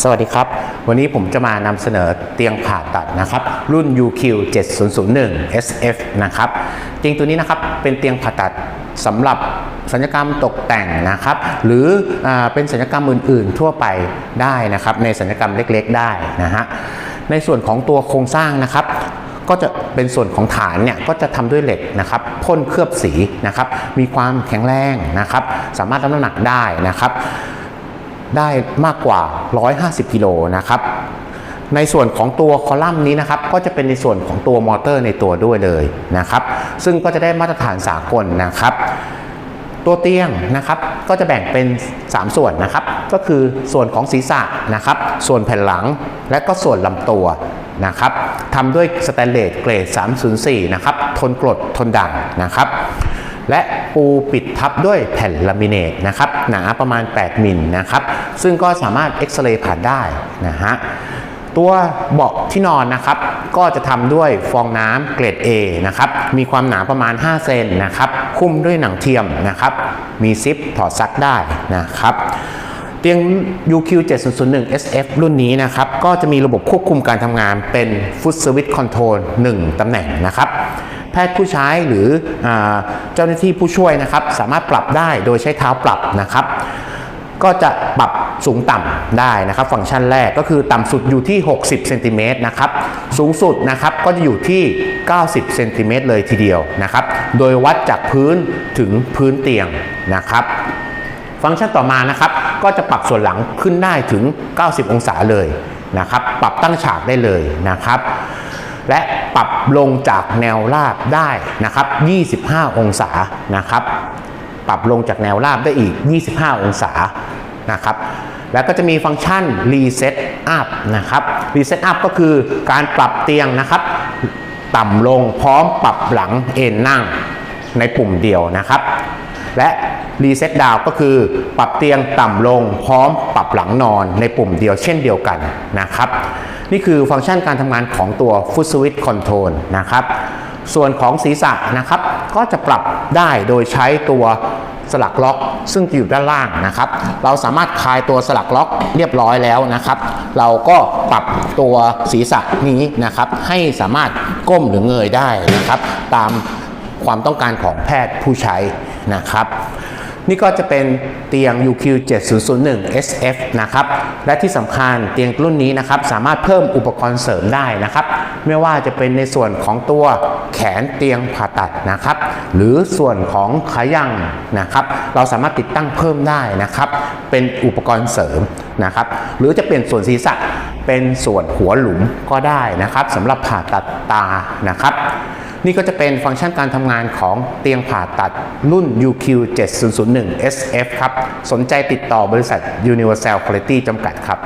สวัสดีครับ วันนี้ผมจะมานำเสนอเตียงผ่าตัดนะครับ รุ่น UQ 7001 SF นะครับเตียงตัวนี้นะครับเป็นเตียงผ่าตัดสำหรับสัญญกรรมตกแต่งนะครับ หรืออเป็นสัญญกรรมอื่น ๆ ทั่วไปได้นะครับ ในสัญญกรรมเล็กๆ ได้นะฮะในส่วนของตัวโครงสร้างนะครับก็จะเป็นส่วนของฐานเนี่ยก็จะทำด้วยเหล็กนะครับพ่นเคลือบสีนะครับ มีความแข็งแรงนะครับ สามารถรับน้ำหนักได้นะครับ ได้มากกว่า 150 กิโลนะครับในส่วนของตัวคอลัมน์นี้นะครับก็จะเป็นในส่วนของตัวมอเตอร์ในตัวด้วยเลยนะครับซึ่งก็จะได้มาตรฐานสากลนะครับ ตัวเตียงนะครับก็จะแบ่งเป็น 3 ส่วนนะครับก็คือส่วนของศีรษะนะครับส่วนแผ่นหลังและก็ส่วนลำตัวนะครับทำด้วยสแตนเลสเกรด 304 นะครับทนกรดทนด่างนะครับ และปูปิดทับด้วยแผ่นลามิเนตนะครับ หนาประมาณ 8 มิลนะครับ ซึ่งก็สามารถเอ็กซเรย์ผ่านได้นะฮะตัวเบาะที่นอนนะครับ ก็จะทำด้วยฟองน้ำเกรด A นะครับ มีความหนาประมาณ 5 เซนนะครับ คุ้มด้วยหนังเทียมนะครับ มีซิปถอดซักได้นะครับเตียง UQ 7001 SF รุ่นนี้นะครับ ก็จะมีระบบควบคุมการทำงานเป็น Foot Switch Control 1 ตำแหน่งนะครับ แพทย์ผู้ใช้หรืออเจ้าหน้าที่ผู้ช่วยนะครับ สามารถปรับได้โดยใช้เท้าปรับนะครับ ก็จะปรับสูงต่ำได้นะครับ ฟังก์ชันแรกก็คือต่ำสุดอยู่ที่ 60เซนติเมตรนะครับ สูงสุดนะครับก็จะอยู่ที่ 90เซนติเมตรเลยทีเดียวนะครับ โดยวัดจากพื้นถึงพื้นเตียงนะครับฟังก์ชันต่อมานะครับ ก็จะปรับส่วนหลังขึ้นได้ถึง 90 องศาเลยนะครับ ปรับตั้งฉากได้เลยนะครับ และปรับลงจากแนวราบได้นะครับ 25 องศานะครับ ปรับลงจากแนวราบได้อีก 25 องศานะครับแล้วก็จะมีฟังก์ชัน Reset Up นะครับ Reset Up ก็คือการปรับเตียงนะครับ ต่ำลงพร้อมปรับหลังเอนนั่งในปุ่มเดียวนะครับ และ Reset Down ก็คือปรับเตียงต่ำลงพร้อมปรับหลังนอนในปุ่มเดียวเช่นเดียวกันนะครับ นี่คือฟังก์ชันการทำงานของตัว Foot Switch Control นะครับส่วนของศีรษะนะครับ ก็จะปรับได้โดยใช้ตัวสลักล็อก ซึ่งอยู่ด้านล่างนะครับ เราสามารถคลายตัวสลักล็อกเรียบร้อยแล้วนะครับ เราก็ปรับตัวศีรษะนี้นะครับ ให้สามารถก้มหรือเงยได้นะครับ ตามความต้องการของแพทย์ผู้ใช้ นะครับ นี่ก็จะเป็นเตียง UQ 7001 SF นะครับ และที่สำคัญเตียงรุ่นนี้นะครับ สามารถเพิ่มอุปกรณ์เสริมได้นะครับ ไม่ว่าจะเป็นในส่วนของตัวแขนเตียงผ่าตัดนะครับ หรือส่วนของขายังนะครับ เราสามารถติดตั้งเพิ่มได้นะครับ เป็นอุปกรณ์เสริมนะครับ หรือจะเปลี่ยนส่วนศีรษะเป็นส่วนหัวหลุมก็ได้นะครับสำหรับผ่าตัดตานะครับ นี่ก็จะเป็นฟังก์ชันการทำงานของเตียงผ่าตัดรุ่น UQ 7001 SF ครับ สนใจติดต่อบริษัท Universal Quality จำกัดครับ